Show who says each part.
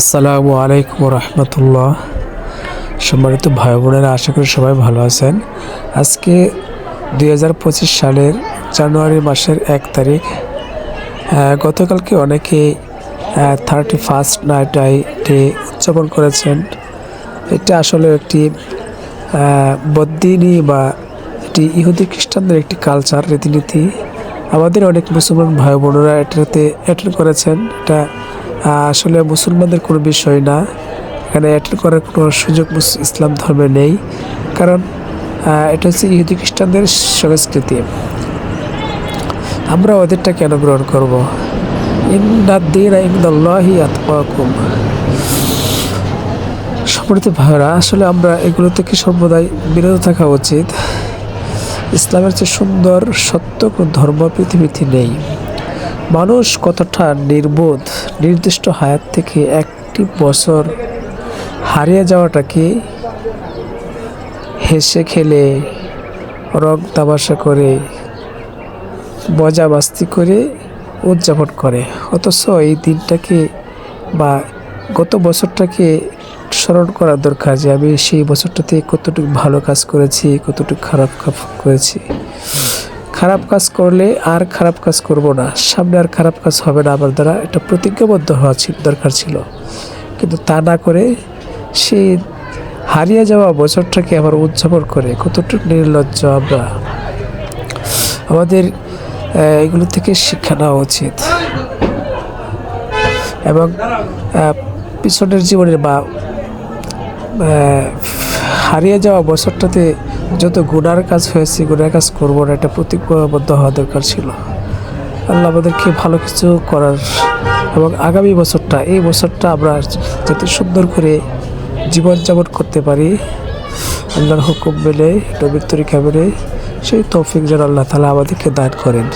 Speaker 1: আসসালামু আলাইকুম রহমতুল্লাহ সম্মানিত ভাই বোনেরা আশা করি সবাই ভালো আছেন। আজকে দুই হাজার পঁচিশ সালের জানুয়ারি মাসের এক তারিখ। গতকালকে অনেকে থার্টি ফার্স্ট নাইট ডে উদযাপন করেছেন। এটা আসলে একটি আহ, বদ্দিনী বা এটি ইহুদি খ্রিস্টানদের একটি কালচার রীতিনীতি। আমাদের অনেক মুসলমান ভাই বোনেরা এটাতে অ্যাটেন্ড করেছেন। এটা আসলে মুসলমানদের কোনো বিষয় না। এখানে অ্যাটেন্ড করার কোনো সুযোগ ইসলাম ধর্মে নেই। কারণ এটা হচ্ছে ইহুদি খ্রিস্টানদের সংস্কৃতি। আমরা ওদেরটা কেন গ্রহণ করব? সম্মানিত ভাইরা আসলে আমরা এগুলো থেকে সর্বদাই বিরত থাকা উচিত। ইসলামের চেয়ে সুন্দর, সত্য কোনো ধর্ম পৃথিবীতে নেই। মানুষ কতটা নির্বোধ নির্দিষ্ট হায়াত থেকে একটি বছর হারিয়ে যাওয়াটাকে হেসে খেলে রং তামাশা করে মজা মাস্তি করে উদযাপন করে। অথচ এই দিনটাকে বা গত বছরটাকে স্মরণ করা দরকার যে আমি সেই বছরটাতে কতটুকু ভালো কাজ করেছি, কতটুকু খারাপ কাজ করেছি। খারাপ কাজ করলে আর খারাপ কাজ করব না। সামনে আর খারাপ কাজ হবে না আমার দ্বারা। এটা প্রতিজ্ঞাবদ্ধ হওয়া ছিল দরকার ছিল। কিন্তু তা না করে সেই হারিয়ে যাওয়া বছরটাকে আবার উদযাপন করে। কতটুকু নির্লজ্জ আমরা। আমাদের এগুলো থেকে শিক্ষা নেওয়া উচিত। এবং পিছনের জীবনের বা হারিয়ে যাওয়া বছরটাতে যত গুনার কাজ হয়েছে, গুনার কাজ করব না, এটা প্রতিজ্ঞাবদ্ধ হওয়া দরকার ছিল। আল্লাহ আমাদেরকে ভালো কিছু করার এবং আগামী বছরটা, এই বছরটা আমরা যাতে সুন্দর করে জীবনযাপন করতে পারি। আল্লাহর হুকুম মেনে, নবীর তরিকা মেলে সেই তৌফিক যেন আল্লাহ তালা আমাদেরকে দান করেন।